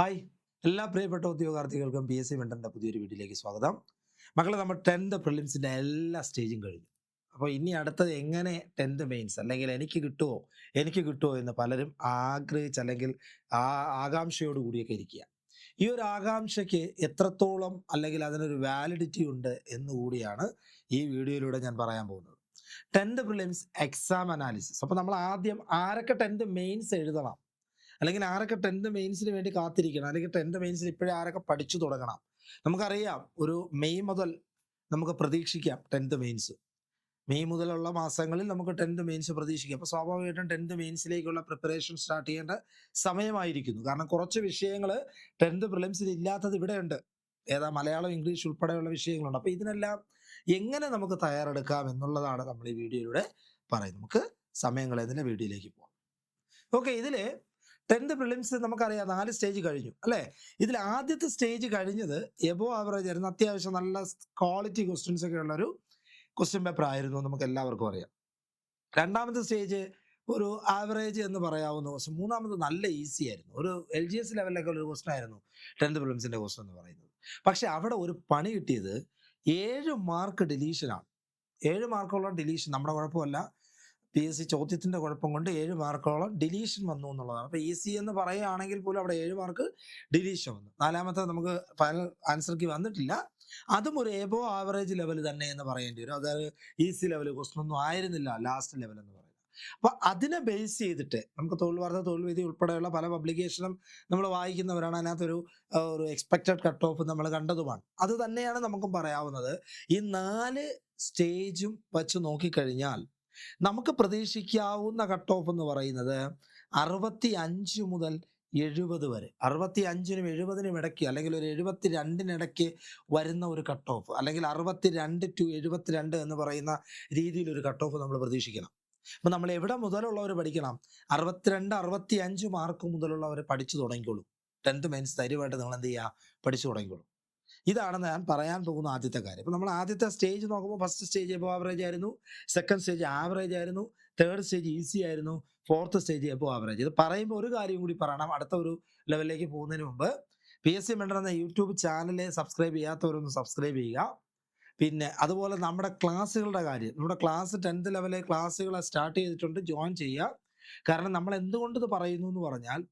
Hi. എല്ലാ പ്രിയപ്പെട്ട ഉദ്യോഗാർത്ഥികൾക്കും പി എസ് സി മെന്ററിന്റെ പുതിയൊരു വീട്ടിലേക്ക് സ്വാഗതം. മക്കളെ നമ്മൾ ടെൻത്ത് പ്രിലിംസിന്റെ എല്ലാ സ്റ്റേജും കഴിഞ്ഞു. അപ്പോൾ ഇനി അടുത്തത് എങ്ങനെ ടെൻത്ത് മെയിൻസ് അല്ലെങ്കിൽ എനിക്ക് കിട്ടുമോ എനിക്ക് കിട്ടുമോ എന്ന് പലരും ആഗ്രഹിച്ച് അല്ലെങ്കിൽ ആ ആകാംക്ഷയോട് കൂടിയൊക്കെ ഇരിക്കുക. ഈ ഒരു ആകാംക്ഷയ്ക്ക് എത്രത്തോളം അല്ലെങ്കിൽ അതിനൊരു വാലിഡിറ്റി ഉണ്ട് എന്ന് കൂടിയാണ് ഈ വീഡിയോയിലൂടെ ഞാൻ പറയാൻ പോകുന്നത്. ടെൻത്ത് പ്രിലിംസ് എക്സാം അനാലിസിസ് അപ്പോൾ നമ്മൾ ആദ്യം ആരൊക്കെ ടെൻത്ത് മെയിൻസ് എഴുതണം? അല്ലെങ്കിൽ ആരൊക്കെ ടെൻത്ത് മെയിൻസിന് വേണ്ടി കാത്തിരിക്കണം അല്ലെങ്കിൽ ടെൻത്ത് മെയിൻസിൽ ഇപ്പോഴേ ആരൊക്കെ പഠിച്ചു തുടങ്ങണം. നമുക്കറിയാം ഒരു മെയ് മുതൽ നമുക്ക് പ്രതീക്ഷിക്കാം ടെൻത്ത് മെയിൻസ് മെയ് മുതലുള്ള മാസങ്ങളിൽ നമുക്ക് ടെൻത്ത് മെയിൻസ് പ്രതീക്ഷിക്കാം. അപ്പോൾ സ്വാഭാവികമായിട്ടും ടെൻത്ത് മെയിൻസിലേക്കുള്ള പ്രിപ്പറേഷൻ സ്റ്റാർട്ട് ചെയ്യേണ്ട സമയമായിരിക്കുന്നു. കാരണം കുറച്ച് വിഷയങ്ങൾ ടെൻത്ത് പ്രിലിംസിൽ ഇല്ലാത്തത് ഇവിടെയുണ്ട്. ഏതാ മലയാളം ഇംഗ്ലീഷ് ഉൾപ്പെടെയുള്ള വിഷയങ്ങളുണ്ട്. അപ്പോൾ ഇതിനെല്ലാം എങ്ങനെ നമുക്ക് തയ്യാറെടുക്കാം എന്നുള്ളതാണ് നമ്മൾ ഈ വീഡിയോയിലൂടെ പറയുന്നത്. നമുക്ക് സമയങ്ങളെ തന്നെ വീഡിയോയിലേക്ക് പോകാം ഓക്കെ ഇതിൽ ടെൻത്ത് പ്രിലിംസ് നമുക്കറിയാം നാല് സ്റ്റേജ് കഴിഞ്ഞു അല്ലേ? ഇതിൽ ആദ്യത്തെ സ്റ്റേജ് കഴിഞ്ഞത് എബോ ആവറേജ് ആയിരുന്നു. അത്യാവശ്യം നല്ല ക്വാളിറ്റി ക്വസ്റ്റ്യൻസ് ഒക്കെ ഉള്ളൊരു ക്വസ്റ്റ്യൻ പേപ്പർ ആയിരുന്നു നമുക്ക് എല്ലാവർക്കും അറിയാം. രണ്ടാമത്തെ സ്റ്റേജ് ഒരു ആവറേജ് എന്ന് പറയാവുന്ന ക്വസ്റ്റ്യൻ മൂന്നാമത് നല്ല ഈസി ആയിരുന്നു. ഒരു എൽ ജി എസ് ലെവലിലൊക്കെ ഒരു ക്വസ്റ്റൻ ആയിരുന്നു ടെൻത്ത് പ്രിലിംസിന്റെ ക്വസ്റ്റൻ എന്ന് പറയുന്നത്. പക്ഷെ അവിടെ ഒരു പണി കിട്ടിയത് ഏഴ് മാർക്ക് ഡിലീഷനാണ് ഏഴ് മാർക്കുള്ള ഡിലീഷൻ നമ്മുടെ കുഴപ്പമല്ല. പി എസ് സി ചോദ്യത്തിന്റെ കുഴപ്പം കൊണ്ട് ഏഴ് മാർക്കോളം ഡിലീഷൻ വന്നു എന്നുള്ളതാണ്. അപ്പോൾ ഈസി എന്ന് പറയുകയാണെങ്കിൽ പോലും അവിടെ ഏഴ് മാർക്ക് ഡിലീഷൻ വന്നു. നാലാമത്തെ നമുക്ക് ഫൈനൽ ആൻസർക്ക് വന്നിട്ടില്ല. അതും ഒരു എബോ ആവറേജ് ലെവൽ തന്നെ എന്ന് പറയേണ്ടി വരും. അതായത് ഈസി ലെവൽ ക്വസ്റ്റൻ ഒന്നും ആയിരുന്നില്ല ലാസ്റ്റ് ലെവൽ എന്ന് പറയുന്നത്. അപ്പൊ അതിനെ ബേസ് ചെയ്തിട്ട് നമുക്ക് തൊഴിൽ വാർത്ത തൊഴിൽ വിധി ഉൾപ്പെടെയുള്ള പല പബ്ലിക്കേഷനും നമ്മൾ വായിക്കുന്നവരാണ്. അതിനകത്തൊരു ഒരു എക്സ്പെക്റ്റഡ് കട്ട് ഓഫ് നമ്മൾ കണ്ടതുമാണ്. അത് തന്നെയാണ് നമുക്കും പറയാവുന്നത്. ഈ നാല് സ്റ്റേജും വച്ച് നോക്കിക്കഴിഞ്ഞാൽ നമുക്ക് പ്രതീക്ഷിക്കാവുന്ന കട്ട് ഓഫ് എന്ന് പറയുന്നത് അറുപത്തി അഞ്ച് മുതൽ എഴുപത് വരെ. അറുപത്തി അഞ്ചിനും എഴുപതിനും ഇടയ്ക്ക് അല്ലെങ്കിൽ ഒരു എഴുപത്തി രണ്ടിനിടയ്ക്ക് വരുന്ന ഒരു കട്ട് ഓഫ് അല്ലെങ്കിൽ അറുപത്തി രണ്ട് ടു എഴുപത്തിരണ്ട് എന്ന് പറയുന്ന രീതിയിൽ ഒരു കട്ട് ഓഫ് നമ്മൾ പ്രതീക്ഷിക്കണം. അപ്പം നമ്മൾ എവിടെ മുതലുള്ളവർ പഠിക്കണം? അറുപത്തിരണ്ട് അറുപത്തി അഞ്ച് മാർക്ക് മുതലുള്ളവർ പഠിച്ചു തുടങ്ങിക്കോളൂ. ടെൻത്ത് മെയിൻസ് ധൈര്യമായിട്ട് നിങ്ങൾ എന്ത് ചെയ്യുക? പഠിച്ചു തുടങ്ങിക്കോളും. ഇതാണ് ഞാൻ പറയാൻ പോകുന്ന ആദ്യത്തെ കാര്യം. ഇപ്പം നമ്മൾ ആദ്യത്തെ സ്റ്റേജ് നോക്കുമ്പോൾ ഫസ്റ്റ് സ്റ്റേജ് എബോ ആവറേജ് ആയിരുന്നു സെക്കൻഡ് സ്റ്റേജ് ആവറേജ് ആയിരുന്നു തേർഡ് സ്റ്റേജ് ഈസി ആയിരുന്നു ഫോർത്ത് സ്റ്റേജ് എബോ ആവറേജ് ഇത് പറയുമ്പോൾ ഒരു കാര്യം കൂടി പറയണം അടുത്ത ഒരു ലെവലിലേക്ക് പോകുന്നതിന് മുമ്പ്. പി എസ് സി മെൻഡർ എന്ന യൂട്യൂബ് ചാനൽ സബ്സ്ക്രൈബ് ചെയ്യാത്തവരൊന്ന് സബ്സ്ക്രൈബ് ചെയ്യുക. പിന്നെ അതുപോലെ നമ്മുടെ ക്ലാസ്സുകളുടെ കാര്യം. നമ്മുടെ ക്ലാസ് ടെൻത്ത് ലെവലിലെ ക്ലാസ്സുകൾ സ്റ്റാർട്ട് ചെയ്തിട്ടുണ്ട് ജോയിൻ ചെയ്യുക. കാരണം നമ്മൾ എന്തുകൊണ്ട് ഇത് പറയുന്നു എന്ന് പറഞ്ഞാൽ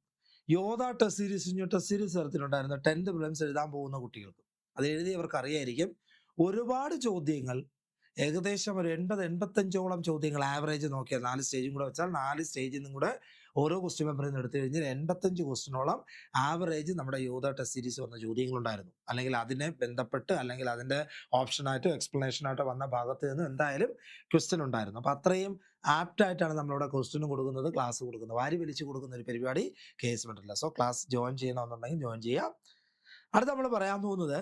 Yodha test series test series തരത്തിലുണ്ടായിരുന്ന tenth prelims എഴുതാൻ പോകുന്ന കുട്ടികൾക്ക്. അത് എഴുതിയവർക്ക് അറിയായിരിക്കും. ഒരുപാട് ചോദ്യങ്ങൾ ഏകദേശം ഒരു എൺപത് എൺപത്തഞ്ചോളം ചോദ്യങ്ങൾ ആവറേജ് നോക്കിയാൽ നാല് സ്റ്റേജും കൂടെ വെച്ചാൽ നാല് സ്റ്റേജിൽ നിന്നും കൂടെ ഓരോ ക്വസ്റ്റ്യൻ പേപ്പറിൽ നിന്ന് എടുത്തു കഴിഞ്ഞാൽ എൺപത്തഞ്ച് ക്വസ്റ്റിനോളം ആവറേജ് നമ്മുടെ യോധ ടെസ്റ്റ് സീരീസ് വന്ന ചോദ്യങ്ങളുണ്ടായിരുന്നു. അല്ലെങ്കിൽ അതിനെ ബന്ധപ്പെട്ട് അല്ലെങ്കിൽ അതിന്റെ ഓപ്ഷനായിട്ടോ എക്സ്പ്ലനേഷനായിട്ടോ വന്ന ഭാഗത്ത് നിന്ന് എന്തായാലും ക്വസ്റ്റ്യൻ ഉണ്ടായിരുന്നു. അപ്പോൾ അത്രയും ആപ്റ്റായിട്ടാണ് നമ്മളിവിടെ ക്വസ്റ്റ്യൻ കൊടുക്കുന്നത് ക്ലാസ് കൊടുക്കുന്നത്. വാരി വലിച്ചു കൊടുക്കുന്ന ഒരു പരിപാടി കേസ് മെന്ററില്ല സോ ക്ലാസ് ജോയിൻ ചെയ്യണമെന്നുണ്ടെങ്കിൽ ജോയിൻ ചെയ്യാം. അടുത്ത നമ്മൾ പറയാൻ പോകുന്നത്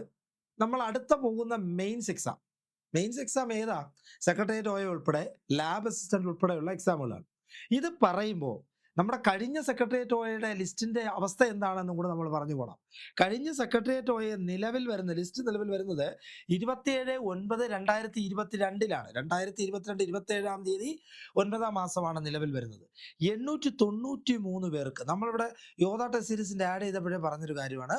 നമ്മൾ അടുത്ത പോകുന്ന മെയിൻസ് എക്സാം മെയിൻസ് എക്സാം ഏതാ? സെക്രട്ടേറിയറ്റ് ഓയ ഉൾപ്പെടെ ലാബ് അസിസ്റ്റന്റ് ഉൾപ്പെടെയുള്ള എക്സാമുകളാണ് ഇത് പറയുമ്പോൾ നമ്മുടെ കഴിഞ്ഞ സെക്രട്ടേറിയറ്റ് ഓയയുടെ ലിസ്റ്റിന്റെ അവസ്ഥ എന്താണെന്നും കൂടെ നമ്മൾ പറഞ്ഞു പോകണം കഴിഞ്ഞ സെക്രട്ടേറിയറ്റ് ഓയ നിലവിൽ വരുന്ന ലിസ്റ്റ് നിലവിൽ വരുന്നത് ഇരുപത്തിയേഴ് ഒൻപത് രണ്ടായിരത്തി ഇരുപത്തിരണ്ടിലാണ് രണ്ടായിരത്തി ഇരുപത്തിരണ്ട് ഇരുപത്തി ഏഴാം തീയതി ഒൻപതാം മാസമാണ് നിലവിൽ വരുന്നത്. എണ്ണൂറ്റി തൊണ്ണൂറ്റി മൂന്ന് പേർക്ക് നമ്മളിവിടെ ടെസ്റ്റ് സീരീസിന്റെ ആഡ് ചെയ്തപ്പോഴേ പറഞ്ഞൊരു കാര്യമാണ്.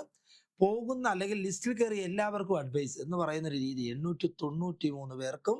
പോകുന്ന അല്ലെങ്കിൽ ലിസ്റ്റിൽ കയറിയ എല്ലാവർക്കും അഡ്വൈസ് എന്ന് പറയുന്ന ഒരു രീതി എണ്ണൂറ്റി തൊണ്ണൂറ്റി മൂന്ന് പേർക്കും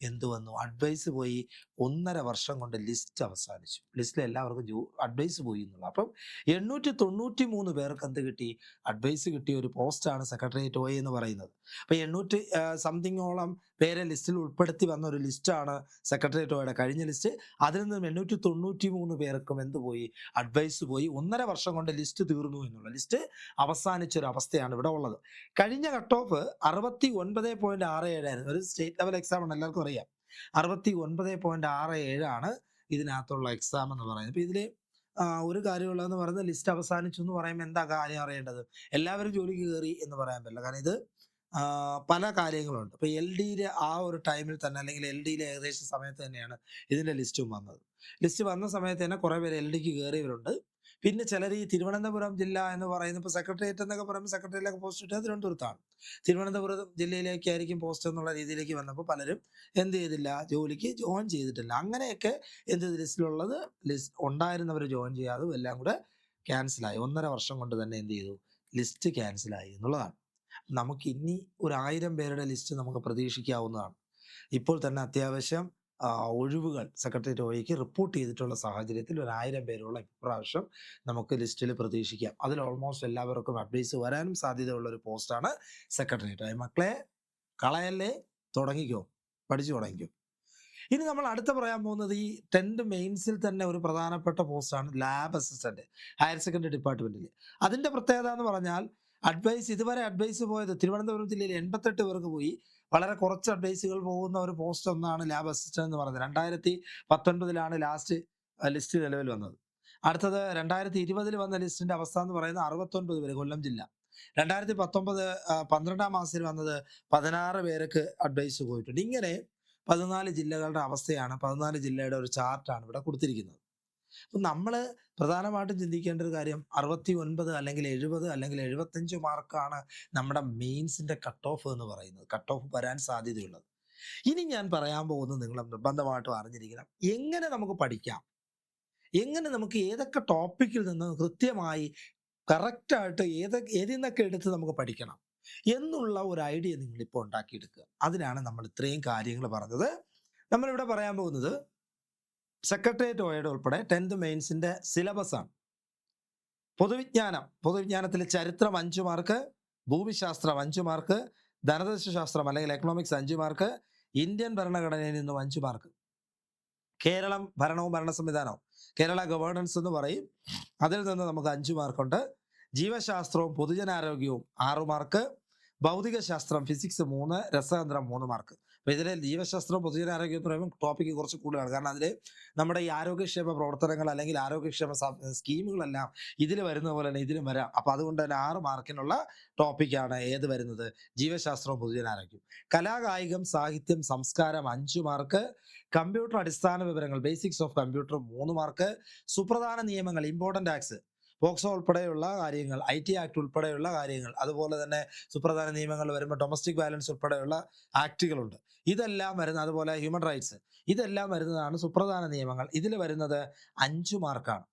എന്ത് വന്നു? അഡ്വൈസ് പോയി ഒന്നര വർഷം കൊണ്ട് ലിസ്റ്റ് അവസാനിച്ചു. ലിസ്റ്റിൽ എല്ലാവർക്കും ജോ അഡ്വൈസ് പോയി എന്നുള്ളത് അപ്പം എണ്ണൂറ്റി തൊണ്ണൂറ്റി മൂന്ന് പേർക്ക് എന്ത് കിട്ടി? അഡ്വൈസ് കിട്ടിയ ഒരു പോസ്റ്റാണ് സെക്രട്ടേറിയറ്റ് ഒ എന്ന് പറയുന്നത്. അപ്പം എണ്ണൂറ്റി സംതിങ്ങോളം പേരെ ലിസ്റ്റിൽ ഉൾപ്പെടുത്തി വന്ന ഒരു ലിസ്റ്റാണ് സെക്രട്ടേറിയറ്റ് ഓയുടെ കഴിഞ്ഞ ലിസ്റ്റ്. അതിൽ നിന്നും എണ്ണൂറ്റി തൊണ്ണൂറ്റി മൂന്ന് പേർക്കും എന്ത് പോയി? അഡ്വൈസ് പോയി. ഒന്നര വർഷം കൊണ്ട് ലിസ്റ്റ് തീർന്നു എന്നുള്ള ലിസ്റ്റ് അവസാനിച്ച ഒരു അവസ്ഥയാണ് ഇവിടെ ഉള്ളത്. കഴിഞ്ഞ കട്ട് ഓഫ് അറുപത്തി ഒൻപത് പോയിന്റ് ആറ് ഏഴായിരുന്നു ഒരു സ്റ്റേറ്റ് ലെവൽ എക്സാം ആണ് എല്ലാവർക്കും അറിയാം. അറുപത്തി ഒൻപത് പോയിന്റ് ആറ് ഏഴാണ് ഇതിനകത്തുള്ള എക്സാം എന്ന് പറയുന്നത്. ഇപ്പൊ ഇതിൽ ഒരു കാര്യമുള്ളതെന്ന് പറയുന്നത് ലിസ്റ്റ് അവസാനിച്ചു എന്ന് പറയുമ്പോൾ എന്താ കാര്യം അറിയേണ്ടത്? എല്ലാവരും ജോലിക്ക് കയറി എന്ന് പറയാൻ പറ്റില്ല. കാരണം ഇത് പല കാര്യങ്ങളുണ്ട്. ഇപ്പൊ എൽ ഡിയിലെ ആ ഒരു ടൈമിൽ തന്നെ അല്ലെങ്കിൽ എൽ ഡിയിലെ ഏകദേശം സമയത്ത് തന്നെയാണ് ഇതിന്റെ ലിസ്റ്റും വന്നത്. ലിസ്റ്റ് വന്ന സമയത്ത് തന്നെ കുറെ പേര് എൽ ഡിക്ക് കയറിയവരുണ്ട്. പിന്നെ ചിലർ ഈ തിരുവനന്തപുരം ജില്ല എന്ന് പറയുന്ന ഇപ്പോൾ സെക്രട്ടേറിയറ്റ് എന്നൊക്കെ പറയുമ്പോൾ സെക്രട്ടേറിയറ്റിലൊക്കെ പോസ്റ്റ് ഇട്ടത് തിരുവനന്തപുരത്താണ്. തിരുവനന്തപുരം ജില്ലയിലേക്കായിരിക്കും പോസ്റ്റ് എന്നുള്ള രീതിയിലേക്ക് വന്നപ്പോൾ പലരും എന്ത് ചെയ്തില്ല ജോലിക്ക് ജോയിൻ ചെയ്തിട്ടില്ല. അങ്ങനെയൊക്കെ എന്ത് ലിസ്റ്റിലുള്ളത് ലിസ്റ്റ് ഉണ്ടായിരുന്നവർ ജോയിൻ ചെയ്യാതും എല്ലാം കൂടെ ക്യാൻസലായി. ഒന്നര വർഷം കൊണ്ട് തന്നെ എന്ത് ചെയ്തു? ലിസ്റ്റ് ക്യാൻസലായി എന്നുള്ളതാണ്. നമുക്ക് ഇനി ഒരു ആയിരം പേരുടെ ലിസ്റ്റ് നമുക്ക് പ്രതീക്ഷിക്കാവുന്നതാണ്. ഇപ്പോൾ തന്നെ അത്യാവശ്യം ഒഴിവുകൾ സെക്രട്ടേറിയറ്റ് വഴിക്ക് റിപ്പോർട്ട് ചെയ്തിട്ടുള്ള സാഹചര്യത്തിൽ ഒരു ആയിരം പേരുള്ള ഇപ്രാവശ്യം നമുക്ക് ലിസ്റ്റിൽ പ്രതീക്ഷിക്കാം. അതിൽ ഓൾമോസ്റ്റ് എല്ലാവർക്കും അപ്ഡേറ്റ്സ് വരാനും സാധ്യതയുള്ള ഒരു പോസ്റ്റാണ് സെക്രട്ടേറിയറ്റ്. മക്കളെ കളയല്ലേ? തുടങ്ങിക്കോ. പഠിച്ചു തുടങ്ങിക്കോ. ഇനി നമ്മൾ അടുത്ത പറയാൻ പോകുന്നത് ഈ ടെൻത്ത് മെയിൻസിൽ തന്നെ ഒരു പ്രധാനപ്പെട്ട പോസ്റ്റാണ് ലാബ് അസിസ്റ്റന്റ് ഹയർ സെക്കൻഡറി ഡിപ്പാർട്ട്മെന്റിൽ. അതിന്റെ പ്രത്യേകത എന്ന് പറഞ്ഞാൽ അഡ്വൈസ് ഇതുവരെ അഡ്വൈസ് പോയത് തിരുവനന്തപുരം ജില്ലയിൽ എൺപത്തെട്ട് പേർക്ക് പോയി. വളരെ കുറച്ച് അഡ്വൈസുകൾ പോകുന്ന ഒരു പോസ്റ്റ് ഒന്നാണ് ലാബ് അസിസ്റ്റന്റ് എന്ന് പറഞ്ഞത് രണ്ടായിരത്തി പത്തൊൻപതിലാണ് ലാസ്റ്റ് ലിസ്റ്റ് നിലവിൽ വന്നത്. അടുത്തത് രണ്ടായിരത്തി ഇരുപതിൽ വന്ന ലിസ്റ്റിന്റെ അവസ്ഥ എന്ന് പറയുന്നത് അറുപത്തൊൻപത് പേര് കൊല്ലം ജില്ല. രണ്ടായിരത്തി പത്തൊമ്പത് പന്ത്രണ്ടാം മാസത്തിൽ വന്നത് പതിനാറ് പേർക്ക് അഡ്വൈസ് പോയിട്ടുണ്ട്. ഇങ്ങനെ പതിനാല് ജില്ലകളുടെ അവസ്ഥയാണ് പതിനാല് ജില്ലയുടെ ഒരു ചാർട്ടാണ് ഇവിടെ കൊടുത്തിരിക്കുന്നത്. അപ്പം നമ്മൾ പ്രധാനമായിട്ടും ചിന്തിക്കേണ്ട ഒരു കാര്യം അറുപത്തി ഒൻപത് അല്ലെങ്കിൽ എഴുപത് അല്ലെങ്കിൽ എഴുപത്തഞ്ച് മാർക്കാണ് നമ്മുടെ മെയിൻസിന്റെ കട്ട് ഓഫ് എന്ന് പറയുന്നത്. കട്ട് ഓഫ് വരാൻ സാധ്യതയുള്ളത്. ഇനി ഞാൻ പറയാൻ പോകുന്നത് നിങ്ങൾ നിർബന്ധമായിട്ടും അറിഞ്ഞിരിക്കണം. എങ്ങനെ നമുക്ക് പഠിക്കാം? എങ്ങനെ നമുക്ക് ഏതൊക്കെ ടോപ്പിക്കിൽ നിന്ന് കൃത്യമായി കറക്റ്റായിട്ട് ഏത് ഏതിൽ നിന്നൊക്കെ എടുത്ത് നമുക്ക് പഠിക്കണം എന്നുള്ള ഒരു ഐഡിയ നിങ്ങൾ ഇപ്പോൾ ഉണ്ടാക്കിയെടുക്കുക. അതിനാണ് നമ്മൾ ഇത്രയും കാര്യങ്ങൾ പറഞ്ഞത്. നമ്മളിവിടെ പറയാൻ പോകുന്നത് സെക്രട്ടേറിയറ്റ് ഓയുടെ ഉൾപ്പെടെ ടെൻത്ത് മെയിൻസിന്റെ സിലബസ് ആണ് പൊതുവിജ്ഞാനം. പൊതുവിജ്ഞാനത്തിൽ ചരിത്രം അഞ്ച് മാർക്ക് ഭൂമിശാസ്ത്രം അഞ്ച് മാർക്ക് ധനദശാസ്ത്രം അല്ലെങ്കിൽ എക്കണോമിക്സ് അഞ്ച് മാർക്ക് ഇന്ത്യൻ ഭരണഘടനയിൽ നിന്നും അഞ്ച് മാർക്ക് കേരളം ഭരണവും ഭരണ സംവിധാനവും. കേരള ഗവേണൻസ് എന്ന് പറയും. അതിൽ നിന്ന് നമുക്ക് അഞ്ച് മാർക്കുണ്ട് ജീവശാസ്ത്രവും പൊതുജനാരോഗ്യവും ആറു മാർക്ക് ഭൗതിക ശാസ്ത്രം ഫിസിക്സ് മൂന്ന് രസതന്ത്രം മൂന്ന് മാർക്ക് അപ്പൊ ഇതിലെ ജീവശാസ്ത്രം പൊതുജനാരോഗ്യം എന്ന് പറയുമ്പോൾ ടോപ്പിക്ക് കുറച്ച് കൂടുതലാണ്. കാരണം അതിൽ നമ്മുടെ ഈ ആരോഗ്യക്ഷേമ പ്രവർത്തനങ്ങൾ അല്ലെങ്കിൽ ആരോഗ്യക്ഷേമ സ്കീമുകളെല്ലാം ഇതിൽ വരുന്ന പോലെ തന്നെ ഇതിലും വരാം. അപ്പൊ അതുകൊണ്ട് തന്നെ ആറ് മാർക്കിനുള്ള ടോപ്പിക്കാണ് ഏത് വരുന്നത്? ജീവശാസ്ത്രവും പൊതുജനാരോഗ്യം കലാകായികം സാഹിത്യം സംസ്കാരം അഞ്ച് മാർക്ക് കമ്പ്യൂട്ടർ അടിസ്ഥാന വിവരങ്ങൾ ബേസിക്സ് ഓഫ് കമ്പ്യൂട്ടർ മൂന്ന് മാർക്ക് സുപ്രധാന നിയമങ്ങൾ ഇമ്പോർട്ടന്റ് ആക്ട്സ് പോക്സോ ഉൾപ്പെടെയുള്ള കാര്യങ്ങൾ ഐ ടി ആക്ട് ഉൾപ്പെടെയുള്ള കാര്യങ്ങൾ അതുപോലെ തന്നെ സുപ്രധാന നിയമങ്ങൾ വരുമ്പോൾ ഡൊമസ്റ്റിക് വയലൻസ് ഉൾപ്പെടെയുള്ള ആക്ടുകളുണ്ട്. ഇതെല്ലാം വരുന്ന അതുപോലെ ഹ്യൂമൻ റൈറ്റ്സ് ഇതെല്ലാം വരുന്നതാണ് സുപ്രധാന നിയമങ്ങൾ. ഇതിൽ വരുന്നത് അഞ്ചു മാർക്കാണ്.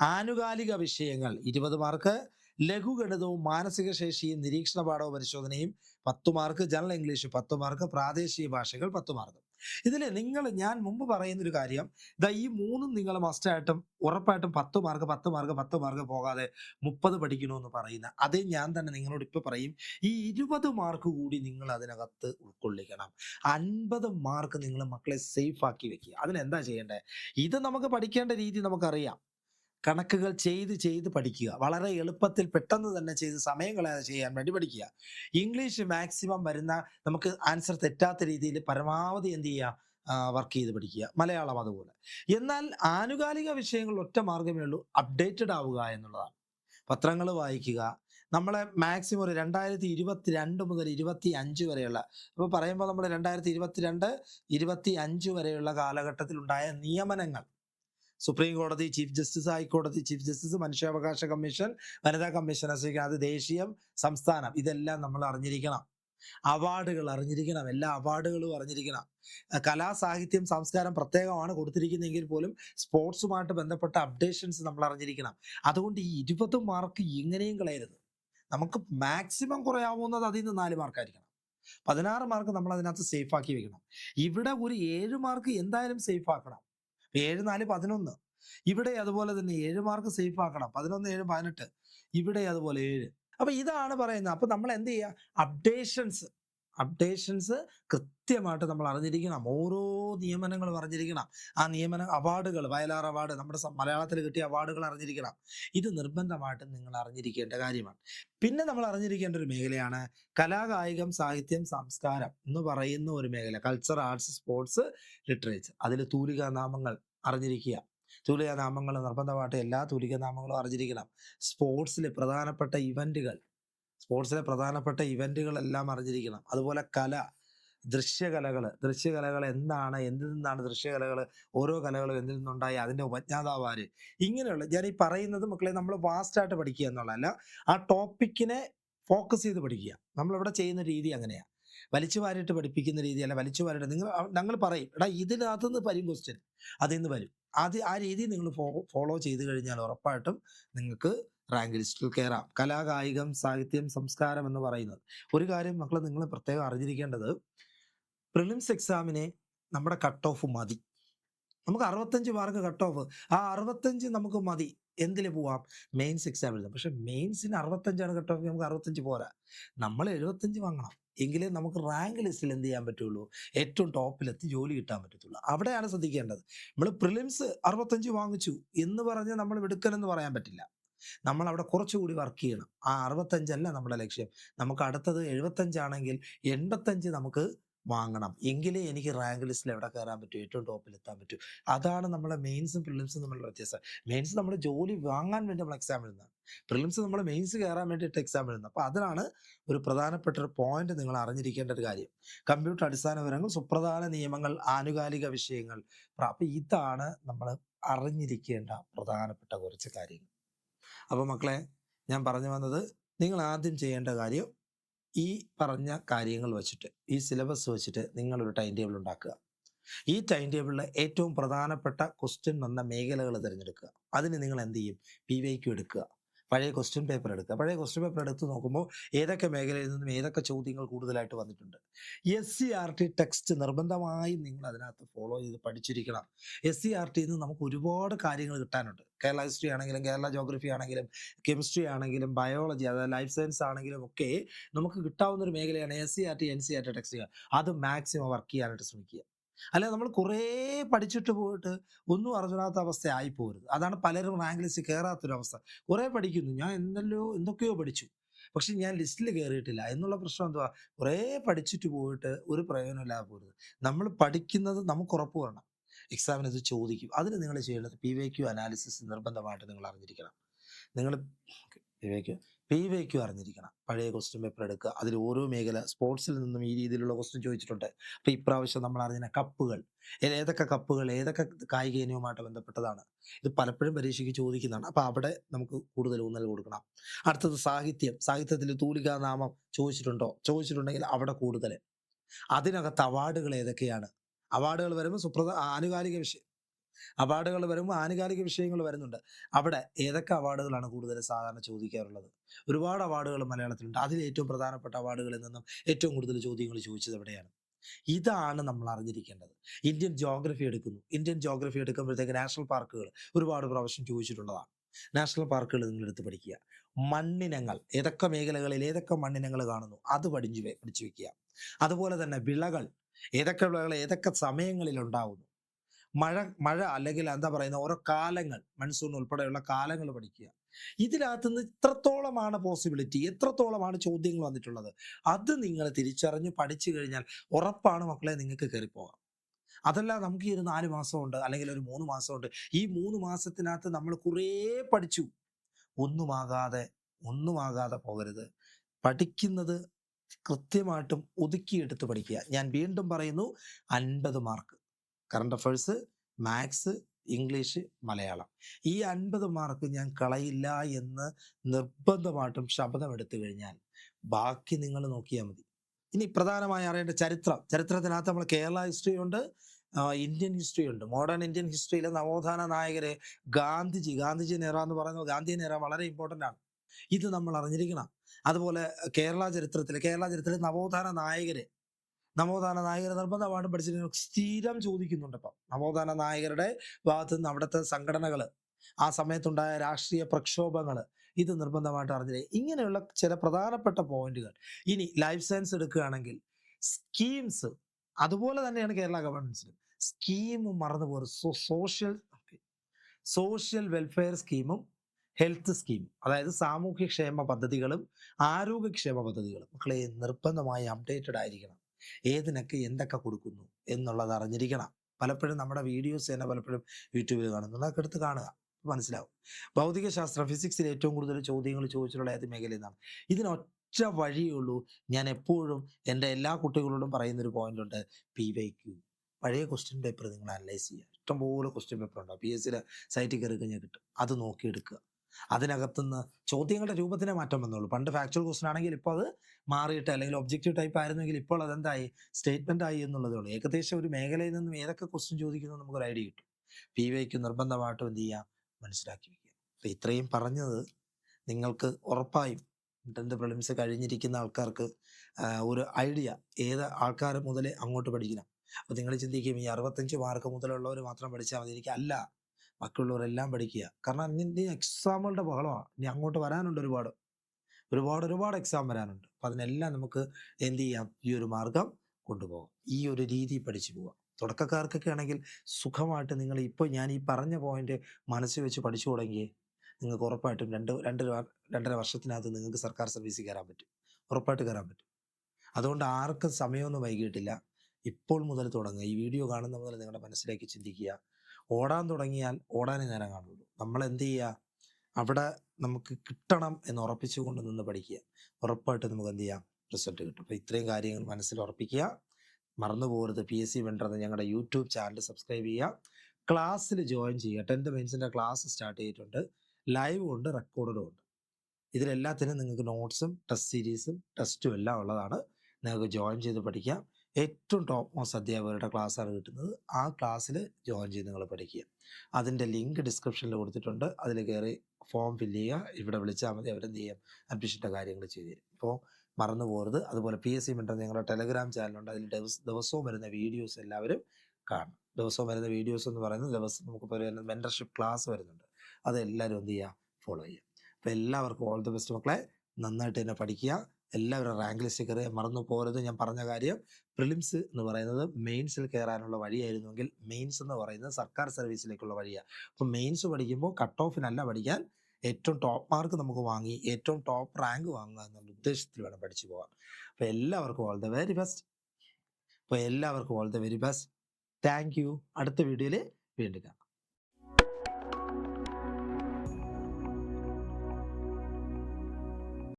ആനുകാലിക വിഷയങ്ങൾ ഇരുപത് മാർക്ക് ലഘുഗണിതവും മാനസിക ശേഷിയും നിരീക്ഷണ പാഠവും പരിശോധനയും പത്ത് മാർക്ക് ജനറൽ ഇംഗ്ലീഷ് പത്ത് മാർക്ക് പ്രാദേശിക ഭാഷകൾ പത്ത് മാർക്ക്. ഇതിൽ നിങ്ങൾ ഞാൻ മുമ്പ് പറയുന്നൊരു കാര്യം. ദാ ഈ മൂന്നും നിങ്ങൾ മസ്റ്റായിട്ടും ഉറപ്പായിട്ടും പത്ത് മാർക്ക് പത്ത് മാർക്ക് പത്ത് മാർക്ക് പോകാതെ മുപ്പത് പഠിക്കണമെന്ന് പറയുന്ന അതേ ഞാൻ തന്നെ നിങ്ങളോട് ഇപ്പം പറയും. ഈ ഇരുപത് മാർക്ക് കൂടി നിങ്ങൾ അതിനകത്ത് ഉൾക്കൊള്ളിക്കണം. അൻപത് മാർക്ക് നിങ്ങൾ മക്കളെ സേഫ് ആക്കി വെക്കുക. അതിനെന്താ ചെയ്യേണ്ടത് ഇത് നമുക്ക് പഠിക്കേണ്ട രീതി നമുക്കറിയാം. കണക്കുകൾ ചെയ്ത് ചെയ്ത് പഠിക്കുക. വളരെ എളുപ്പത്തിൽ പെട്ടെന്ന് തന്നെ ചെയ്ത് സമയം കളയാതെ ചെയ്യാൻ വേണ്ടി പഠിക്കുക. ഇംഗ്ലീഷ് മാക്സിമം വരുന്ന നമുക്ക് ആൻസർ തെറ്റാത്ത രീതിയിൽ പരമാവധി എന്ത് ചെയ്യുക? വർക്ക് ചെയ്ത് പഠിക്കുക. മലയാളം അതുപോലെ. എന്നാൽ ആനുകാലിക വിഷയങ്ങൾ ഒറ്റ മാർഗമേ ഉള്ളൂ. അപ്ഡേറ്റഡ് ആവുക എന്നുള്ളതാണ്. പത്രങ്ങൾ വായിക്കുക. നമ്മളെ മാക്സിമം ഒരു രണ്ടായിരത്തി ഇരുപത്തി രണ്ട് മുതൽ ഇരുപത്തി അഞ്ച് വരെയുള്ള ഇപ്പോൾ പറയുമ്പോൾ നമ്മൾ രണ്ടായിരത്തി ഇരുപത്തിരണ്ട് ഇരുപത്തി അഞ്ച് വരെയുള്ള കാലഘട്ടത്തിൽ ഉണ്ടായ നിയമനങ്ങൾ സുപ്രീം കോടതി ചീഫ് ജസ്റ്റിസ് ഹൈക്കോടതി ചീഫ് ജസ്റ്റിസ് മനുഷ്യാവകാശ കമ്മീഷൻ വനിതാ കമ്മീഷൻ അത് ദേശീയം സംസ്ഥാനം ഇതെല്ലാം നമ്മൾ അറിഞ്ഞിരിക്കണം. അവാർഡുകൾ അറിഞ്ഞിരിക്കണം. എല്ലാ അവാർഡുകളും അറിഞ്ഞിരിക്കണം. കലാ സാഹിത്യം സംസ്കാരം പ്രത്യേകമാണ് കൊടുത്തിരിക്കുന്നതെങ്കിൽ പോലും സ്പോർട്സുമായിട്ട് ബന്ധപ്പെട്ട അപ്ഡേഷൻസ് നമ്മൾ അറിഞ്ഞിരിക്കണം. അതുകൊണ്ട് ഈ ഇരുപത് മാർക്ക് എങ്ങനെയും കളയരുത്. നമുക്ക് മാക്സിമം കുറയാവുന്നത് അതിൽ നിന്ന് നാല് മാർക്കായിരിക്കണം. പതിനാറ് മാർക്ക് നമ്മൾ അതിനകത്ത് സേഫ് ആക്കി വെക്കണം. ഇവിടെ ഒരു ഏഴ് മാർക്ക് എന്തായാലും സേഫ് ആക്കണം. ഏഴ് നാല് പതിനൊന്ന്. ഇവിടെ അതുപോലെ തന്നെ ഏഴ് മാർക്ക് സേഫ് ആക്കണം. പതിനൊന്ന് ഏഴ് പതിനെട്ട്. ഇവിടെ അതുപോലെ ഏഴ്. അപ്പൊ ഇതാണ് പറയുന്നത്. അപ്പൊ നമ്മൾ എന്ത് ചെയ്യുക? അപ്ഡേഷൻസ് അപ്ഡേഷൻസ് കൃത്യമായിട്ട് നമ്മൾ അറിഞ്ഞിരിക്കണം. ഓരോ നിയമനങ്ങളും അറിഞ്ഞിരിക്കണം ആ നിയമന അവാർഡുകൾ വയലാർ അവാർഡ് നമ്മുടെ മലയാളത്തിൽ കിട്ടിയ അവാർഡുകൾ അറിഞ്ഞിരിക്കണം. ഇത് നിർബന്ധമായിട്ടും നിങ്ങൾ അറിഞ്ഞിരിക്കേണ്ട കാര്യമാണ്. പിന്നെ നമ്മൾ അറിഞ്ഞിരിക്കേണ്ട ഒരു മേഖലയാണ് കലാകായികം സാഹിത്യം സംസ്കാരം എന്ന് പറയുന്ന ഒരു മേഖല. കൾച്ചർ ആർട്സ് സ്പോർട്സ് ലിറ്ററേച്ചർ അതിൽ തൂലികാ നാമങ്ങൾ അറിഞ്ഞിരിക്കുക. തൂലികാ നാമങ്ങൾ നിർബന്ധമായിട്ട് എല്ലാ തൂലികാ നാമങ്ങളും അറിഞ്ഞിരിക്കണം. സ്പോർട്സിൽ പ്രധാനപ്പെട്ട ഇവന്റുകൾ സ്പോർട്സിലെ പ്രധാനപ്പെട്ട ഇവന്റുകളെല്ലാം അറിഞ്ഞിരിക്കണം. അതുപോലെ കല ദൃശ്യകലകൾ ദൃശ്യകലകൾ എന്താണ് എന്തിൽ നിന്നാണ് ദൃശ്യകലകൾ ഓരോ കലകളും എന്തിൽ നിന്നുണ്ടായി അതിന്റെ ഉപജ്ഞാതാവാര് ഇങ്ങനെയുള്ള ഞാൻ ഈ പറയുന്നത് മക്കളെ നമ്മൾ വാസ്റ്റായിട്ട് പഠിക്കുക എന്നുള്ളതല്ല ആ ടോപ്പിക്കിനെ ഫോക്കസ് ചെയ്ത് പഠിക്കുക. നമ്മളിവിടെ ചെയ്യുന്ന രീതി അങ്ങനെയാണ് വലിച്ചു വാരിയിട്ട് പഠിപ്പിക്കുന്ന രീതിയല്ല വലിച്ചു വാരിയിട്ട് നിങ്ങൾ ഞങ്ങൾ പറയും എടാ ഇതിനകത്ത് നിന്ന് വരും ക്വസ്റ്റ്യൻ അതിൽ നിന്ന് വരും. അത് ആ രീതി നിങ്ങൾ ഫോളോ ചെയ്ത് കഴിഞ്ഞാൽ ഉറപ്പായിട്ടും നിങ്ങൾക്ക് റാങ്ക് ലിസ്റ്റിൽ കയറാം കലാ കായികം സാഹിത്യം സംസ്കാരം എന്ന് പറയുന്നത്. ഒരു കാര്യം മക്കൾ നിങ്ങൾ പ്രത്യേകം അറിഞ്ഞിരിക്കേണ്ടത് പ്രിലിംസ് എക്സാമിനെ നമ്മുടെ കട്ട് ഓഫ് മതി. നമുക്ക് അറുപത്തഞ്ച് മാർക്ക് കട്ട് ഓഫ്. ആ അറുപത്തഞ്ച് നമുക്ക് മതി. എന്തിൽ പോവാം? മെയിൻസ് എക്സാം എഴുതാം പക്ഷെ മെയിൻസിന് അറുപത്തഞ്ചാണ് കട്ട് ഓഫ്. നമുക്ക് അറുപത്തഞ്ച് പോരാ. നമ്മൾ എഴുപത്തഞ്ച് വാങ്ങണം. എങ്കിലേ നമുക്ക് റാങ്ക് ലിസ്റ്റിൽ എന്ത് ചെയ്യാൻ പറ്റുള്ളൂ? ഏറ്റവും ടോപ്പിലെത്തി ജോലി കിട്ടാൻ പറ്റത്തുള്ളൂ. അവിടെയാണ് ശ്രദ്ധിക്കേണ്ടത്. നമ്മൾ പ്രിലിംസ് അറുപത്തഞ്ച് വാങ്ങിച്ചു എന്ന് പറഞ്ഞ് നമ്മൾ എടുക്കണമെന്ന് പറയാൻ പറ്റില്ല. നമ്മൾ അവിടെ കുറച്ചുകൂടി വർക്ക് ചെയ്യണം. ആ അറുപത്തഞ്ചല്ല നമ്മുടെ ലക്ഷ്യം. നമുക്ക് അടുത്തത് എഴുപത്തഞ്ചാണെങ്കിൽ എൺപത്തഞ്ച് നമുക്ക് വാങ്ങണം. എങ്കിലേ എനിക്ക് റാങ്ക് ലിസ്റ്റിൽ എവിടെ കയറാൻ പറ്റും? ഏറ്റവും ടോപ്പിൽ എത്താൻ പറ്റൂ. അതാണ് നമ്മുടെ മെയിൻസും പ്രിലിംസും തമ്മിലുള്ള വ്യത്യാസം. മെയിൻസ് നമ്മൾ ജോലി വാങ്ങാൻ വേണ്ടി നമ്മൾ എക്സാം എഴുതുന്നതാണ്. പ്രിലിംസ് നമ്മൾ മെയിൻസ് കയറാൻ വേണ്ടിയിട്ട് എക്സാം എഴുതുന്നത് അപ്പോൾ അതിനാണ് ഒരു പ്രധാനപ്പെട്ട ഒരു പോയിന്റ് നിങ്ങൾ അറിഞ്ഞിരിക്കേണ്ട ഒരു കാര്യം. കമ്പ്യൂട്ടർ അടിസ്ഥാന വിവരങ്ങൾ സുപ്രധാന നിയമങ്ങൾ ആനുകാലിക വിഷയങ്ങൾ. അപ്പോൾ ഇതാണ് നമ്മൾ അറിഞ്ഞിരിക്കേണ്ട പ്രധാനപ്പെട്ട കുറച്ച് കാര്യങ്ങൾ. അപ്പോൾ മക്കളെ ഞാൻ പറഞ്ഞു വന്നത് നിങ്ങൾ ആദ്യം ചെയ്യേണ്ട കാര്യം ഈ പറഞ്ഞ കാര്യങ്ങൾ വെച്ചിട്ട് ഈ സിലബസ് വെച്ചിട്ട് നിങ്ങളൊരു ടൈം ടേബിൾ ഉണ്ടാക്കുക. ഈ ടൈം ടേബിളിലെ ഏറ്റവും പ്രധാനപ്പെട്ട ക്വസ്റ്റ്യൻ വന്ന മേഖലകൾ തിരഞ്ഞെടുക്കുക. അതിന് നിങ്ങൾ എന്ത് ചെയ്യും? പി വൈക്കും എടുക്കുക. പഴയ ക്വസ്റ്റ്യൻ പേപ്പർ എടുക്കുക. പഴയ ക്വസ്റ്റ്യൻ പേപ്പർ എടുത്ത് നോക്കുമ്പോൾ ഏതൊക്കെ മേഖലയിൽ നിന്നും ഏതൊക്കെ ചോദ്യങ്ങൾ കൂടുതലായിട്ട് വന്നിട്ടുണ്ട്. S C R T text നിർബന്ധമായും നിങ്ങൾ അതിനകത്ത് ഫോളോ ചെയ്ത് പഠിച്ചിരിക്കണം. എസ് സി ആർ ടിയിൽ നിന്ന് നമുക്ക് ഒരുപാട് കാര്യങ്ങൾ കിട്ടാനുണ്ട്. കേരള ഹിസ്റ്ററി ആണെങ്കിലും കേരള ജോഗ്രഫി ആണെങ്കിലും കെമിസ്ട്രി ആണെങ്കിലും ബയോളജി അതായത് ലൈഫ് സയൻസ് ആണെങ്കിലും ഒക്കെ നമുക്ക് കിട്ടാവുന്ന ഒരു മേഖലയാണ് S C R T N C R T text അത് മാക്സിമം വർക്ക് ചെയ്യാനായിട്ട് ശ്രമിക്കുക. അല്ലെ നമ്മൾ കുറേ പഠിച്ചിട്ട് പോയിട്ട് ഒന്നും അറിഞ്ഞാത്ത അവസ്ഥ ആയി പോരുത്. അതാണ് പലരും റാങ്ക് ലിസ്റ്റ് കയറാത്തൊരവസ്ഥ കുറേ പഠിക്കുന്നു. ഞാൻ എന്തല്ലോ എന്തൊക്കെയോ പഠിച്ചു. പക്ഷെ ഞാൻ ലിസ്റ്റിൽ കയറിയിട്ടില്ല എന്നുള്ള പ്രശ്നം എന്തുവാ? കുറേ പഠിച്ചിട്ട് പോയിട്ട് ഒരു പ്രയോജനമില്ലാതെ പോരുത്. നമ്മൾ പഠിക്കുന്നത് നമുക്ക് ഉറപ്പ് വരണം. എക്സാമിന് ഇത് ചോദിക്കും. അതിന് നിങ്ങൾ ചെയ്യേണ്ടത് പി വൈ ക്യു അനാലിസിസ് നിർബന്ധമായിട്ട് നിങ്ങൾ അറിഞ്ഞിരിക്കണം. നിങ്ങൾ പി വൈ ക്യു പി അറിഞ്ഞിരിക്കണം. പഴയ ക്വസ്റ്റ്യൻ പേപ്പർ എടുക്കുക. അതിൽ ഓരോ മേഖല സ്പോർട്സിൽ നിന്നും ഈ രീതിയിലുള്ള ക്വസ്റ്റ്യൻ ചോദിച്ചിട്ടുണ്ട്. അപ്പോൾ ഇപ്രാവശ്യം നമ്മൾ അറിഞ്ഞ കപ്പുകൾ ഏതൊക്കെ കപ്പുകൾ ഏതൊക്കെ കായിക ഇനവുമായിട്ട് ബന്ധപ്പെട്ടതാണ്? ഇത് പലപ്പോഴും പരീക്ഷയ്ക്ക് ചോദിക്കുന്നതാണ്. അപ്പോൾ അവിടെ നമുക്ക് കൂടുതൽ ഊന്നൽ കൊടുക്കണം. അടുത്തത് സാഹിത്യം. സാഹിത്യത്തിൽ തൂലികാ നാമം ചോദിച്ചിട്ടുണ്ടോ? ചോദിച്ചിട്ടുണ്ടെങ്കിൽ അവിടെ കൂടുതൽ. അതിനകത്ത് അവാർഡുകൾ ഏതൊക്കെയാണ്? അവാർഡുകൾ വരുമ്പോൾ സുപ്രധാന ആനുകാലിക വിഷയം അവാർഡുകൾ വരുമ്പോൾ ആനുകാലിക വിഷയങ്ങൾ വരുന്നുണ്ട്. അവിടെ ഏതൊക്കെ അവാർഡുകളാണ് കൂടുതൽ സാധാരണ ചോദിക്കാറുള്ളത്? ഒരുപാട് അവാർഡുകൾ മലയാളത്തിലുണ്ട്. അതിൽ ഏറ്റവും പ്രധാനപ്പെട്ട അവാർഡുകളിൽ നിന്നും ഏറ്റവും കൂടുതൽ ചോദ്യങ്ങൾ ചോദിച്ചത് എവിടെയാണ്? ഇതാണ് നമ്മൾ അറിഞ്ഞിരിക്കേണ്ടത്. ഇന്ത്യൻ ജോഗ്രഫി എടുക്കുന്നു. ഇന്ത്യൻ ജോഗ്രഫി എടുക്കുമ്പോഴത്തേക്ക് നാഷണൽ പാർക്കുകൾ ഒരുപാട് പ്രാവശ്യം ചോദിച്ചിട്ടുള്ളതാണ്. നാഷണൽ പാർക്കുകൾ നിങ്ങൾ എടുത്ത് പഠിക്കുക. മണ്ണിനങ്ങൾ ഏതൊക്കെ മേഖലകളിൽ ഏതൊക്കെ മണ്ണിനങ്ങൾ കാണുന്നു? അത് പഠിച്ചു പഠിച്ചു വെക്കുക. അതുപോലെ തന്നെ വിളകൾ ഏതൊക്കെ വിളകൾ ഏതൊക്കെ സമയങ്ങളിൽ ഉണ്ടാകുന്നു മഴ മഴ അല്ലെങ്കിൽ എന്താ പറയുന്ന ഓരോ കാലങ്ങൾ മൺസൂൺ ഉൾപ്പെടെയുള്ള കാലങ്ങൾ പഠിക്കുക. ഇതിനകത്ത് നിന്ന് ഇത്രത്തോളമാണ് പോസിബിലിറ്റി എത്രത്തോളമാണ് ചോദ്യങ്ങൾ വന്നിട്ടുള്ളത്. അത് നിങ്ങൾ തിരിച്ചറിഞ്ഞ് പഠിച്ചു കഴിഞ്ഞാൽ ഉറപ്പാണ് മക്കളെ നിങ്ങൾക്ക് കയറിപ്പോകാം അതല്ല നമുക്ക് ഈ ഒരു നാല് മാസമുണ്ട് അല്ലെങ്കിൽ ഒരു മൂന്ന് മാസമുണ്ട്. ഈ മൂന്ന് മാസത്തിനകത്ത് നമ്മൾ കുറേ പഠിച്ചു. ഒന്നുമാകാതെ ഒന്നുമാകാതെ പോകരുത്. പഠിക്കുന്നത് കൃത്യമായിട്ടും ഒതുക്കിയെടുത്ത് പഠിക്കുക. ഞാൻ വീണ്ടും പറയുന്നു അൻപത് mark current affairs maths English Malayalam. ഈ അൻപത് മാർക്ക് ഞാൻ കളയില്ല എന്ന് നിർബന്ധമായിട്ടും ശബ്ദം എടുത്തു കഴിഞ്ഞാൽ ബാക്കി നിങ്ങൾ നോക്കിയാൽ മതി. ഇനി പ്രധാനമായി അറിയേണ്ട ചരിത്രം. ചരിത്രത്തിനകത്ത് നമ്മൾ കേരള ഹിസ്റ്ററി ഉണ്ട് ഇന്ത്യൻ ഹിസ്റ്ററി ഉണ്ട്. മോഡേൺ ഇന്ത്യൻ ഹിസ്റ്ററിയിലെ നവോത്ഥാന നായകരെ ഗാന്ധിജി ഗാന്ധിജി നെഹ്റ എന്ന് പറയുന്നത് ഗാന്ധി നെഹ്റ വളരെ ഇമ്പോർട്ടന്റ് ആണ്. ഇത് നമ്മൾ അറിഞ്ഞിരിക്കണം. അതുപോലെ കേരള ചരിത്രത്തിൽ കേരള ചരിത്രത്തിലെ നവോത്ഥാന നായകരെ നവോത്ഥാന നിർബന്ധ നിർബന്ധമായിട്ടും പഠിച്ചിരുന്നു സ്ഥിരം ചോദിക്കുന്നുണ്ട് ഇപ്പം. നവോത്ഥാന നായകരുടെ ഭാഗത്ത് നിന്ന് അവിടുത്തെ സംഘടനകൾ ആ സമയത്തുണ്ടായ രാഷ്ട്രീയ പ്രക്ഷോഭങ്ങൾ ഇത് നിർബന്ധമായിട്ട് അറിഞ്ഞില്ലേ? ഇങ്ങനെയുള്ള ചില പ്രധാനപ്പെട്ട പോയിന്റുകൾ. ഇനി ലൈഫ് സയൻസ് എടുക്കുകയാണെങ്കിൽ സ്കീംസ് അതുപോലെ തന്നെയാണ് കേരള ഗവൺമെന്റ്സിലും സ്കീം മറന്നു പോകും സോഷ്യൽ സോഷ്യൽ വെൽഫെയർ സ്കീമും ഹെൽത്ത് സ്കീമും അതായത് സാമൂഹ്യക്ഷേമ പദ്ധതികളും ആരോഗ്യക്ഷേമ പദ്ധതികളും മക്കളെ നിർബന്ധമായി അപ്ഡേറ്റഡ് ആയിരിക്കണം. ഏതിനൊക്കെ എന്തൊക്കെ കൊടുക്കുന്നു എന്നുള്ളത് അറിഞ്ഞിരിക്കണം. പലപ്പോഴും നമ്മുടെ വീഡിയോസ് തന്നെ പലപ്പോഴും യൂട്യൂബിൽ കാണുന്നു. അതൊക്കെ എടുത്ത് കാണുക. മനസ്സിലാവും. ഭൗതിക ശാസ്ത്രം ഫിസിക്സിൽ ഏറ്റവും കൂടുതൽ ചോദ്യങ്ങൾ ചോദിച്ചിട്ടുള്ള ഏത് മേഖലയിൽ നിന്നാണ്? ഇതിനൊറ്റ വഴിയുള്ളൂ ഞാൻ എപ്പോഴും എന്റെ എല്ലാ കുട്ടികളോടും പറയുന്നൊരു പോയിന്റ് ഉണ്ട്. പി വൈ ക്യൂ പഴയ ക്വസ്റ്റ്യൻ പേപ്പർ നിങ്ങൾ അനലൈസ് ചെയ്യുക. ഇഷ്ടംപോലെ ക്വസ്റ്റ്യൻ പേപ്പർ ഉണ്ടാവും പി എസ് സിയിലെ സൈറ്റിൽ കയറി കഴിഞ്ഞാൽ കിട്ടും. അത് നോക്കിയെടുക്കുക. അതിനകത്തുനിന്ന് ചോദ്യങ്ങളുടെ രൂപത്തിനെ മാറ്റം വന്നുള്ളൂ. പണ്ട് ഫാക്ച്വൽ ക്വസ്റ്റൻ ആണെങ്കിൽ ഇപ്പോൾ അത് മാറിയിട്ട് അല്ലെങ്കിൽ ഒബ്ജക്റ്റീവ് ടൈപ്പ് ആയിരുന്നെങ്കിൽ ഇപ്പോൾ അതെന്തായി? സ്റ്റേറ്റ്മെന്റ് ആയി എന്നുള്ളതേ ഉള്ളൂ. ഏകദേശം ഒരു മേഖലയിൽ നിന്നും ഏതൊക്കെ ക്വസ്റ്റ്യൻ ചോദിക്കുന്നു നമുക്കൊരു ഐഡിയ കിട്ടും. പി വൈക്ക് നിർബന്ധമായിട്ടും എന്ത് ചെയ്യാം? മനസ്സിലാക്കി വയ്ക്കുക അപ്പം ഇത്രയും പറഞ്ഞത് നിങ്ങൾക്ക് ഉറപ്പായും ടെൻത്ത് പ്രിലിംസ് കഴിഞ്ഞിരിക്കുന്ന ആൾക്കാർക്ക് ഒരു ഐഡിയ ഏത് ആൾക്കാർ മുതലേ അങ്ങോട്ട് പഠിക്കണം. അപ്പോൾ നിങ്ങൾ ചിന്തിക്കും ഈ അറുപത്തഞ്ച് മാർക്ക് മുതലുള്ളവർ മാത്രം പഠിച്ചാൽ മതി. അല്ല ബാക്കിയുള്ളവരെല്ലാം പഠിക്കുക. കാരണം ഇനി എക്സാമുകളുടെ ബഹളമാണ്. ഇനി അങ്ങോട്ട് വരാനുണ്ട് ഒരുപാട്. ഒരുപാട് ഒരുപാട് എക്സാം വരാനുണ്ട്. അപ്പം അതിനെല്ലാം നമുക്ക് എന്ത് ചെയ്യാം? ഈ ഒരു മാർഗം കൊണ്ടുപോകാം. ഈ ഒരു രീതി പഠിച്ചു പോകാം തുടക്കക്കാർക്കൊക്കെ ആണെങ്കിൽ സുഖമായിട്ട് നിങ്ങൾ ഇപ്പോൾ ഞാൻ ഈ പറഞ്ഞ പോയിന്റ് മനസ്സിൽ വെച്ച് പഠിച്ചു തുടങ്ങിയേ നിങ്ങൾക്ക് ഉറപ്പായിട്ടും രണ്ട് രണ്ടര രണ്ടര വർഷത്തിനകത്ത് നിങ്ങൾക്ക് സർക്കാർ സർവീസിൽ കയറാൻ പറ്റും. ഉറപ്പായിട്ട് കയറാൻ പറ്റും. അതുകൊണ്ട് ആർക്കും സമയമൊന്നും വൈകിട്ടില്ല ഇപ്പോൾ മുതൽ തുടങ്ങുക. ഈ വീഡിയോ കാണുന്ന മുതൽ നിങ്ങളുടെ മനസ്സിലേക്ക് ചിന്തിക്കുക. ഓടാൻ തുടങ്ങിയാൽ ഓടാനേ നേരം കാണുള്ളൂ. നമ്മൾ എന്ത് ചെയ്യുക അവിടെ നമുക്ക് കിട്ടണം എന്ന് ഉറപ്പിച്ചു കൊണ്ട് നിന്ന് പഠിക്കുക. ഉറപ്പായിട്ട് നമുക്ക് എന്ത് ചെയ്യാം? റിസൾട്ട് കിട്ടും. അപ്പോൾ ഇത്രയും കാര്യങ്ങൾ മനസ്സിൽ ഉറപ്പിക്കുക. മറന്നു പോകരുത്. പി എസ് സി വെണ്ടർ ഞങ്ങളുടെ യൂട്യൂബ് ചാനൽ സബ്സ്ക്രൈബ് ചെയ്യുക. ക്ലാസ്സിൽ ജോയിൻ ചെയ്യുക. ടെൻത്ത് മെയിൻസിന്റെ ക്ലാസ് സ്റ്റാർട്ട് ചെയ്തിട്ടുണ്ട്. ലൈവ് ഉണ്ട് റെക്കോർഡും ഉണ്ട്. ഇതിലെല്ലാത്തിനും നിങ്ങൾക്ക് നോട്ട്സും ടെസ്റ്റ് സീരീസും ടെസ്റ്റും എല്ലാം ഉള്ളതാണ്. നിങ്ങൾക്ക് ജോയിൻ ചെയ്ത് പഠിക്കാം. ഏറ്റവും ടോപ്പ് മോസ്റ്റ് അധ്യാപകരുടെ ക്ലാസ്സാണ് കിട്ടുന്നത്. ആ ക്ലാസ്സിൽ ജോയിൻ ചെയ്ത് നിങ്ങൾ പഠിക്കുക. അതിന്റെ ലിങ്ക് ഡിസ്ക്രിപ്ഷനിൽ കൊടുത്തിട്ടുണ്ട്. അതിൽ കയറി ഫോം ഫില്ല് ചെയ്യുക. ഇവിടെ വിളിച്ചാൽ മതി. അവരെന്ത് ചെയ്യാം? അഡ്മിഷന്റെ കാര്യങ്ങൾ ചെയ്തു തരും. അപ്പോൾ മറന്നു പോകരുത്. അതുപോലെ പി എസ് സി മിണ്ടർ ഞങ്ങളുടെ ടെലഗ്രാം ചാനലുണ്ട്. അതിൽ ദിവസ ദിവസവും വരുന്ന വീഡിയോസ് എല്ലാവരും കാണും ദിവസവും വരുന്ന വീഡിയോസ് എന്ന് പറയുന്നത് ദിവസം നമുക്ക് പറയുന്ന മെന്റർഷിപ്പ് ക്ലാസ് വരുന്നുണ്ട്. അതെല്ലാവരും എന്ത് ചെയ്യുക? ഫോളോ ചെയ്യുക. അപ്പോൾ എല്ലാവർക്കും ഓൾ ദി ബെസ്റ്റ് മക്കളെ. നന്നായിട്ട് തന്നെ പഠിക്കുക. എല്ലാവരും റാങ്ക് ലിസ്റ്റ് കയറി മറന്നു പോകരുത് ഞാൻ പറഞ്ഞ കാര്യം. പ്രിലിംസ് എന്ന് പറയുന്നത് മെയിൻസിൽ കയറാനുള്ള വഴിയായിരുന്നുവെങ്കിൽ മെയിൻസ് എന്ന് പറയുന്നത് സർക്കാർ സർവീസിലേക്കുള്ള വഴിയാണ് അപ്പോൾ മെയിൻസ് പഠിക്കുമ്പോൾ കട്ട് ഓഫിനല്ല പഠിക്കാൻ ഏറ്റവും ടോപ്പ് മാർക്ക് നമുക്ക് വാങ്ങി ഏറ്റവും ടോപ്പ് റാങ്ക് വാങ്ങുക എന്നുള്ള ഉദ്ദേശത്തിൽ വേണം പഠിച്ചു പോകാൻ. അപ്പോൾ എല്ലാവർക്കും ഓൾ ദ വെരി ബെസ്റ്റ് അപ്പോൾ എല്ലാവർക്കും all the very best thank you. അടുത്ത വീഡിയോയിൽ വീണ്ടും കാണാം.